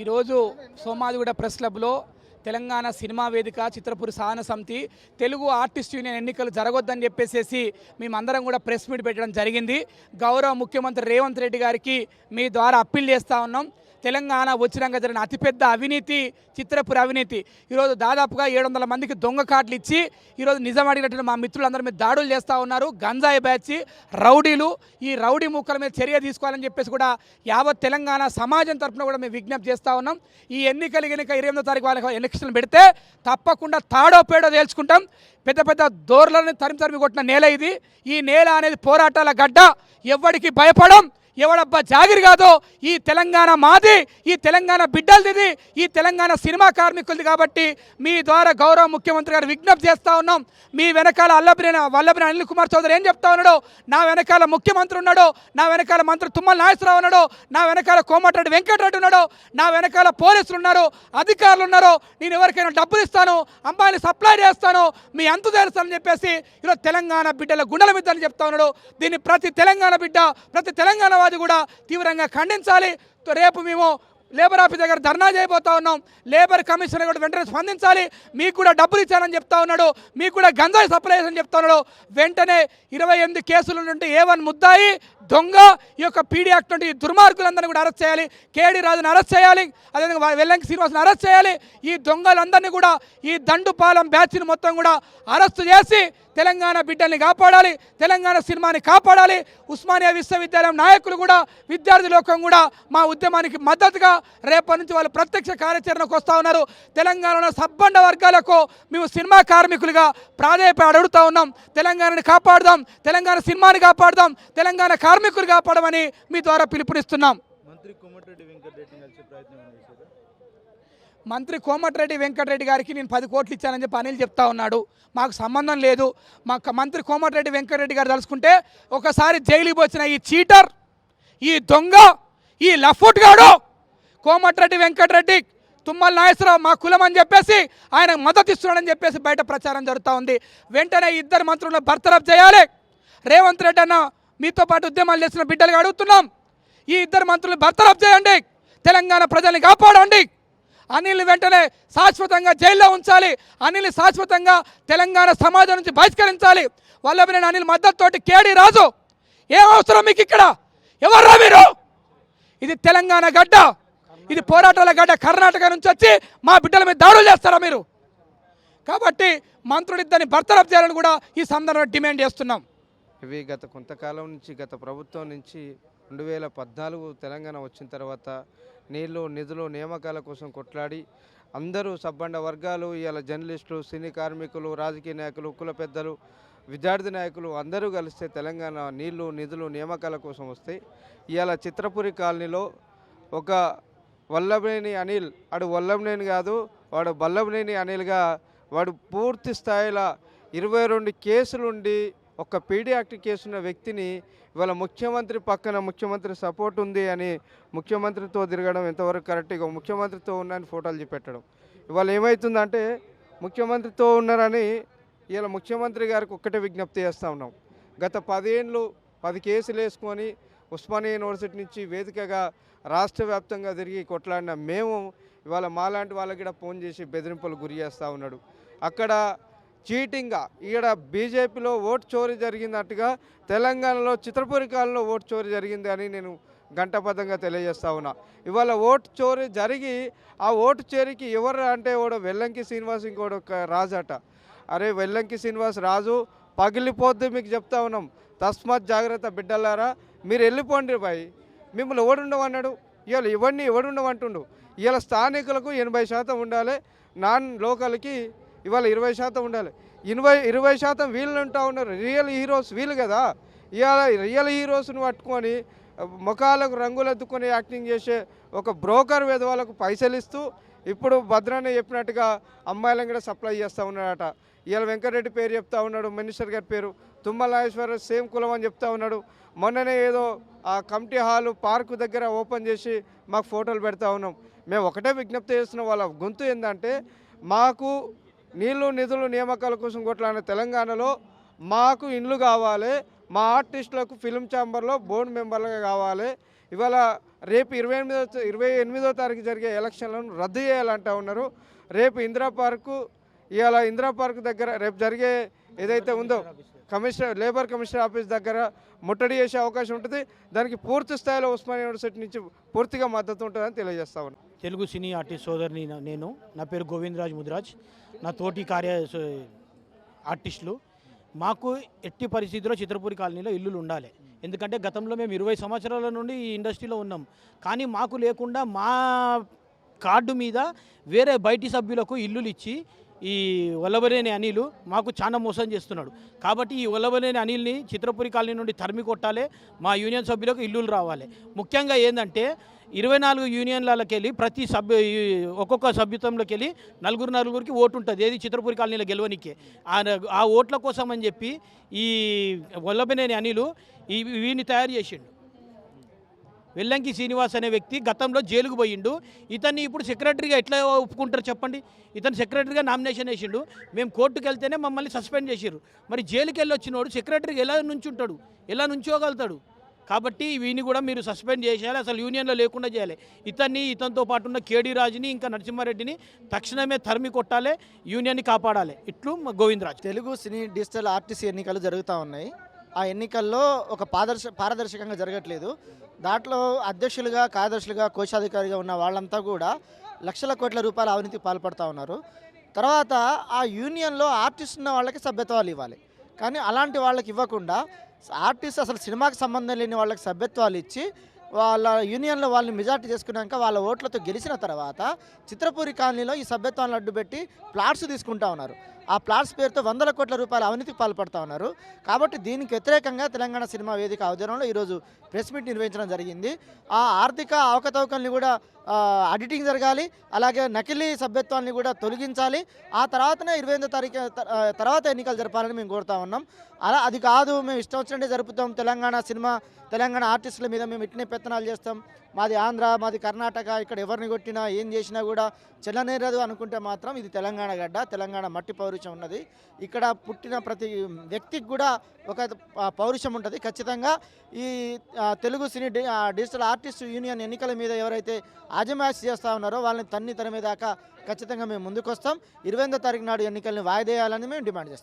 ఈరోజు సోమాజిగూడ ప్రెస్ క్లబ్లో తెలంగాణ సినిమా వేదిక చిత్రపూరి సహన సమితి తెలుగు ఆర్టిస్ట్ యూనియన్ ఎన్నికలు జరగొద్దని చెప్పేసి మేమందరం కూడా ప్రెస్ మీట్ పెట్టడం జరిగింది. గౌరవ ముఖ్యమంత్రి రేవంత్ రెడ్డి గారికి మీ ద్వారా అప్పీల్ చేస్తూ ఉన్నాం. తెలంగాణ వచ్చినాక జరిగిన అతిపెద్ద అవినీతి చిత్రపురి అవినీతి. ఈరోజు దాదాపుగా ఏడు వందల మందికి దొంగ కార్డులు ఇచ్చి ఈరోజు నిజం అడిగినటువంటి మా మిత్రులందరి మీద దాడులు చేస్తూ ఉన్నారు. గంజాయి బ్యాచ్ రౌడీలు ఈ రౌడీ ముక్కల మీద చర్య తీసుకోవాలని చెప్పేసి కూడా యావత్ తెలంగాణ సమాజం తరఫున కూడా మేము విజ్ఞప్తి చేస్తూ ఉన్నాం. ఈ ఎన్నికలు కనుక ఇరవై ఎనిమిదో తారీఖు వాళ్ళకి ఎలక్షన్లు పెడితే తప్పకుండా తాడో పేడో తేల్చుకుంటాం. పెద్ద పెద్ద దోర్లను తరిమి తరిమి కొట్టిన నేల ఇది. ఈ నేల అనేది పోరాటాల గడ్డ. ఎవరికి భయపడం ఎవడబ్బా జాగిరి కాదో ఈ తెలంగాణ మాది ఈ తెలంగాణ బిడ్డలది ఈ తెలంగాణ సినిమా కార్మికులది కాబట్టి మీ ద్వారా గౌరవ ముఖ్యమంత్రి గారు విజ్ఞప్తి చేస్తా ఉన్నాం. మీ వెనకాల అల్లబిరేన వల్లభిన అనిల్ కుమార్ చౌదరి ఏం చెప్తా ఉన్నాడో నా వెనకాల ముఖ్యమంత్రి ఉన్నాడో నా వెనకాల మంత్రి తుమ్మల నాగేశ్వరరావు ఉన్నాడో నా వెనకాల కోమటిరెడ్డి వెంకటరెడ్డి ఉన్నాడో నా వెనకాల పోలీసులు ఉన్నారు అధికారులు ఉన్నారు నేను ఎవరికైనా డబ్బులు ఇస్తాను అమ్మాయిని సప్లై చేస్తాను మీ అంతు తెలుస్తానని చెప్పేసి ఈరోజు తెలంగాణ బిడ్డల గుండెల మీద అని చెప్తా ఉన్నాడు. దీన్ని ప్రతి తెలంగాణ బిడ్డ ప్రతి తెలంగాణ ఉగ్రవాది కూడా తీవ్రంగా ఖండించాలి. రేపు మేము లేబర్ ఆఫీస్ దగ్గర ధర్నా చేయబోతా ఉన్నాం. లేబర్ కమిషనర్ కూడా వెంటనే స్పందించాలి. మీకు కూడా డబ్బులు ఇచ్చానని చెప్తా ఉన్నాడు. మీకు కూడా గంజాయి సప్లై చేసని చెప్తా ఉన్నాడు. వెంటనే ఇరవై ఎనిమిది కేసులు నుండి ఏవన్ ముద్దాయి దొంగ ఈ యొక్క పీడీ యాక్ట్ నుండి ఈ దుర్మార్గులందరినీ కూడా అరెస్ట్ చేయాలి. కేడి రాజుని అరెస్ట్ చేయాలి. అదేవిధంగా వెల్లంకి శ్రీనివాసుని అరెస్ట్ చేయాలి. ఈ దొంగలందరినీ కూడా ఈ దండుపాలెం బ్యాచ్ని మొత్తం కూడా అరెస్ట్ చేసి తెలంగాణ బిడ్డల్ని కాపాడాలి తెలంగాణ సినిమాని కాపాడాలి. ఉస్మానియా విశ్వవిద్యాలయం నాయకులు కూడా విద్యార్థి లోకం కూడా మా ఉద్యమానికి మద్దతుగా రేపటి నుంచి వాళ్ళు ప్రత్యక్ష కార్యాచరణకు వస్తూ ఉన్నారు. తెలంగాణలో సబ్బండ వర్గాలకు మేము సినిమా కార్మికులుగా ప్రాధాన్యత అడుగుతూ ఉన్నాం. తెలంగాణని కాపాడుదాం తెలంగాణ సినిమాని కాపాడుదాం తెలంగాణ కార్మికులు కాపాడమని మీ ద్వారా పిలుపునిస్తున్నాం. మంత్రి కోమటిరెడ్డి వెంకటరెడ్డిని కలిసి ప్రయత్నం మంత్రి కోమటిరెడ్డి వెంకటరెడ్డి గారికి నేను పది కోట్లు ఇచ్చానని చెప్పి అనిల్ చెప్తా ఉన్నాడు. మాకు సంబంధం లేదు. మా మంత్రి కోమటిరెడ్డి వెంకటరెడ్డి గారు తలుచుకుంటే ఒకసారి జైలుకి వచ్చిన ఈ చీటర్ ఈ దొంగ ఈ లఫ్ట్ గాడు కోమటిరెడ్డి వెంకటరెడ్డి తుమ్మల నాగేశ్వరరావు మా కులం అని చెప్పేసి ఆయన మద్దతు ఇస్తున్నాడని చెప్పేసి బయట ప్రచారం జరుగుతూ ఉంది. వెంటనే ఇద్దరు మంత్రులను బర్తరఫ్ చేయాలి. రేవంత్ రెడ్డి అన్న మీతో పాటు ఉద్యమాలు చేసిన బిడ్డలుగా అడుగుతున్నాం. ఈ ఇద్దరు మంత్రులను బర్తరఫ్ చేయండి. తెలంగాణ ప్రజల్ని కాపాడండి. అనిల్ వెంటనే శాశ్వతంగా జైల్లో ఉంచాలి. అనిల్ని శాశ్వతంగా తెలంగాణ సమాజం నుంచి బహిష్కరించాలి. వల్లభనేని అనిల్ మద్దతుతోటి కేడి రాజు ఏం అవసరం మీకు ఇక్కడ? ఎవర్రా మీరు? ఇది తెలంగాణ గడ్డ. ఇది పోరాటాల గడ్డ. కర్ణాటక నుంచి వచ్చి మా బిడ్డల మీద దాడులు చేస్తారా మీరు? కాబట్టి మంత్రుడిద్దరిని బర్తరఫ్ చేయాలని కూడా ఈ సందర్భంగా డిమాండ్ చేస్తున్నాం. ఇవి గత కొంతకాలం నుంచి గత ప్రభుత్వం నుంచి రెండు వేల పద్నాలుగు తెలంగాణ వచ్చిన తర్వాత నీళ్ళు నిధులు నియామకాల కోసం కొట్లాడి అందరూ సబ్బండ వర్గాలు ఇవాళ జర్నలిస్టులు సినీ కార్మికులు రాజకీయ నాయకులు కుల పెద్దలు విద్యార్థి నాయకులు అందరూ కలిస్తే తెలంగాణ నీళ్ళు నిధులు నియామకాల కోసం వస్తాయి ఇవాళ చిత్రపురి కాలనీలో ఒక వల్లభనేని అనిల్ వాడు వల్లభనేని కాదు వాడు బల్లభనేని అనిల్గా వాడు పూర్తి స్థాయిలో ఇరవై రెండు కేసులుండి ఒక పీడీ యాక్ట్ కేసున్న వ్యక్తిని ఇవాళ ముఖ్యమంత్రి పక్కన ముఖ్యమంత్రి సపోర్ట్ ఉంది అని ముఖ్యమంత్రితో తిరగడం ఎంతవరకు కరెక్ట్గా ముఖ్యమంత్రితో ఉన్నాయని ఫోటోలు చూపెట్టడం. ఇవాళ ఏమవుతుందంటే ముఖ్యమంత్రితో ఉన్నారని ఇవాళ ముఖ్యమంత్రి గారికి ఒక్కటే విజ్ఞప్తి చేస్తూ ఉన్నాం. గత పదేళ్ళు పది కేసులు వేసుకొని ఉస్మానియా యూనివర్సిటీ నుంచి వేదికగా రాష్ట్ర వ్యాప్తంగా తిరిగి కొట్లాడిన మేము ఇవాళ మాలాంటి వాళ్ళకి కూడా ఫోన్ చేసి బెదిరింపులు గురి చేస్తూ ఉన్నాడు. అక్కడ చీటింగ్గా ఈడ బీజేపీలో ఓటు చోరీ జరిగినట్టుగా తెలంగాణలో చిత్రపురి కాలంలో ఓటు చోరీ జరిగింది అని నేను గంటబద్ధంగా తెలియజేస్తా ఉన్నా. ఇవాళ ఓటు చోరీ జరిగి ఆ ఓటు చోరీకి ఎవరు అంటే వాడు వెల్లంకి శ్రీనివాస్ ఇంకోడు ఒక రాజు అట అరే వెల్లంకి శ్రీనివాస్ రాజు పగిలిపోద్ది మీకు చెప్తా ఉన్నాం. తస్మాత్ జాగ్రత్త బిడ్డలారా మీరు వెళ్ళిపోండి బాయ్. మిమ్మల్ని ఎవడుండమన్నాడు? ఇవాళ ఇవన్నీ ఎవడుండమంటుండు? ఇవాళ స్థానికులకు ఎనభై శాతం ఉండాలి. నాన్ లోకల్కి ఇవాళ ఇరవై శాతం ఉండాలి. ఇరవై ఇరవై శాతం వీళ్ళు ఉంటా ఉన్నారు. రియల్ హీరోస్ వీళ్ళు కదా. ఇవాళ రియల్ హీరోస్ని పట్టుకొని ముఖాలకు రంగులు అద్దుకొని యాక్టింగ్ చేసే ఒక బ్రోకర్ విధవాళ్ళకు పైసలు ఇస్తూ ఇప్పుడు భద్రాన్ని చెప్పినట్టుగా అమ్మాయిలను కూడా సప్లై చేస్తూ ఉన్నాడట. ఇవాళ వెంకటరెడ్డి పేరు చెప్తా ఉన్నాడు మినిస్టర్ గారి పేరు. తుమ్మలాయేశ్వర సేమ్ కులం అని చెప్తా ఉన్నాడు. మొన్ననే ఏదో ఆ కమిటీ హాలు పార్కు దగ్గర ఓపెన్ చేసి మాకు ఫోటోలు పెడతా ఉన్నాం. మేము ఒకటే విజ్ఞప్తి చేస్తున్నాం వాళ్ళ గొంతు ఏంటంటే మాకు నీళ్ళు నిధులు నియామకాల కోసం కొట్లాడిన తెలంగాణలో మాకు ఇండ్లు కావాలి మా ఆర్టిస్టులకు ఫిల్మ్ ఛాంబర్లో బోర్డు మెంబర్లుగా కావాలి. ఇవాళ రేపు ఇరవై ఎనిమిదో ఇరవై ఎనిమిదో తారీఖు జరిగే ఎలక్షన్లను రద్దు చేయాలంటా ఉన్నారు. రేపు ఇందిరా పార్కు ఇవాళ ఇందిరా పార్క్ దగ్గర రేపు జరిగే ఏదైతే ఉందో కమిషనర్ లేబర్ కమిషనర్ ఆఫీస్ దగ్గర ముట్టడి చేసే అవకాశం ఉంటుంది. దానికి పూర్తి స్థాయిలో ఉస్మానియా యూనివర్సిటీ నుంచి పూర్తిగా మద్దతు ఉంటుందని తెలియజేస్తా తెలుగు సినీ ఆర్టిస్ట్ సోదరిని నేను. నా పేరు గోవిందరాజ్ ముదిరాజ్. నా తోటి కార్య ఆర్టిస్టులు. మాకు ఎట్టి పరిస్థితిలో చిత్రపూరి కాలనీలో ఇల్లులు ఉండాలి. ఎందుకంటే గతంలో మేము ఇరవై సంవత్సరాల నుండి ఈ ఇండస్ట్రీలో ఉన్నాం. కానీ మాకు లేకుండా మా కార్డు మీద వేరే బయటి సభ్యులకు ఇల్లులు ఇచ్చి ఈ వల్లభనేని అనిలు మాకు చాలా మోసం చేస్తున్నాడు. కాబట్టి ఈ వల్లభనేని అనిల్ని చిత్రపురి కాలనీ నుండి తరిమి కొట్టాలి మా యూనియన్ సభ్యులకు ఇల్లులు రావాలి. ముఖ్యంగా ఏంటంటే ఇరవై నాలుగు యూనియన్లకి వెళ్ళి ప్రతి సభ్యు ఈ ఒక్కొక్క సభ్యత్వంలోకి వెళ్ళి నలుగురు నలుగురికి ఓటు ఉంటుంది. ఏది చిత్రపురి కాలనీలో గెలవనికే. ఆ ఓట్ల కోసం అని చెప్పి ఈ వల్లభనేని అనిలు ఈ వీని తయారు చేసిండు. వెల్లంకి శ్రీనివాస్ అనే వ్యక్తి గతంలో జైలుకు పోయిండు. ఇతన్ని ఇప్పుడు సెక్రటరీగా ఎట్లా ఒప్పుకుంటారు చెప్పండి? ఇతను సెక్రటరీగా నామినేషన్ వేసిండు. మేము కోర్టుకు వెళ్తేనే మమ్మల్ని సస్పెండ్ చేసిర్రు. మరి జైలుకి వెళ్ళి వచ్చినోడు సెక్రటరీగా ఎలా నుంచుంటాడు? ఎలా నుంచోగలుగుతాడు? కాబట్టి వీని కూడా మీరు సస్పెండ్ చేసేయాలి. అసలు యూనియన్లో లేకుండా చేయాలి. ఇతన్ని ఇతనితో పాటు ఉన్న కేడీ రాజుని ఇంకా నరసింహారెడ్డిని తక్షణమే తరిమి కొట్టాలి. యూనియన్ని కాపాడాలి. ఇట్లు Govindaraju Govindaraj. Telugu cine digital artist ఎన్నికలు జరుగుతూ ఉన్నాయి. ఆ ఎన్నికల్లో ఒక పారదర్శ పారదర్శకంగా జరగట్లేదు. దాంట్లో అధ్యక్షులుగా కార్యదర్శులుగా కోశాధికారిగా ఉన్న వాళ్ళంతా కూడా లక్షల కోట్ల రూపాయల అవినీతి పాల్పడుతూ ఉన్నారు. తర్వాత ఆ యూనియన్లో ఆర్టిస్ట్ ఉన్న వాళ్ళకి సభ్యత్వాలు ఇవ్వాలి. కానీ అలాంటి వాళ్ళకి ఇవ్వకుండా ఆర్టిస్ట్ అసలు సినిమాకి సంబంధం లేని వాళ్ళకి సభ్యత్వాలు ఇచ్చి వాళ్ళ యూనియన్లో వాళ్ళని మెజార్టీ చేసుకున్నాక వాళ్ళ ఓట్లతో గెలిచిన తర్వాత చిత్రపూరి కాలనీలో ఈ సభ్యత్వాలను అడ్డుపెట్టి ప్లాట్స్ తీసుకుంటా ఉన్నారు. ఆ ప్లాట్స్ పేరుతో వందల కోట్ల రూపాయల అవినీతికి పాల్పడతా ఉన్నారు. కాబట్టి దీనికి వ్యతిరేకంగా తెలంగాణ సినిమా వేదిక ఆధ్వర్యంలో ఈరోజు ప్రెస్ మీట్ నిర్వహించడం జరిగింది. ఆ ఆర్థిక అవకతవకల్ని కూడా ఆడిటింగ్ జరగాలి అలాగే నకిలీ సభ్యత్వాన్ని కూడా తొలగించాలి. ఆ తర్వాతనే ఇరవై ఎనిమిదో తారీఖు త- తర్వాత ఎన్నికలు జరపాలని మేము కోరుతా ఉన్నాం. అలా అది కాదు మేము ఇష్టం వచ్చినట్టే జరుపుతాం. తెలంగాణ సినిమా తెలంగాణ ఆర్టిస్టుల మీద మేము ఇట్నే పెత్తనాలు చేస్తాం. మాది ఆంధ్ర మాది కర్ణాటక ఇక్కడ ఎవరిని కొట్టినా ఏం చేసినా కూడా చెల్లనేరదు అనుకుంటే మాత్రం ఇది తెలంగాణ గడ్డ తెలంగాణ మట్టి పౌరుషం ఉన్నది. ఇక్కడ పుట్టిన ప్రతి వ్యక్తికి కూడా ఒక పౌరుషం ఉంటుంది. ఖచ్చితంగా ఈ Telugu cine digital artist union ఎన్నికల మీద ఎవరైతే ఆజమాయిష్ చేస్తూ ఉన్నారో వాళ్ళని తన్ని తరిమే దాకా ఖచ్చితంగా మేము ముందుకు వస్తాం ఇరవై ఎనిమిదో తారీఖు నాడు ఎన్నికల్ని వాయిదేయాలని మేము డిమాండ్ చేస్తాం.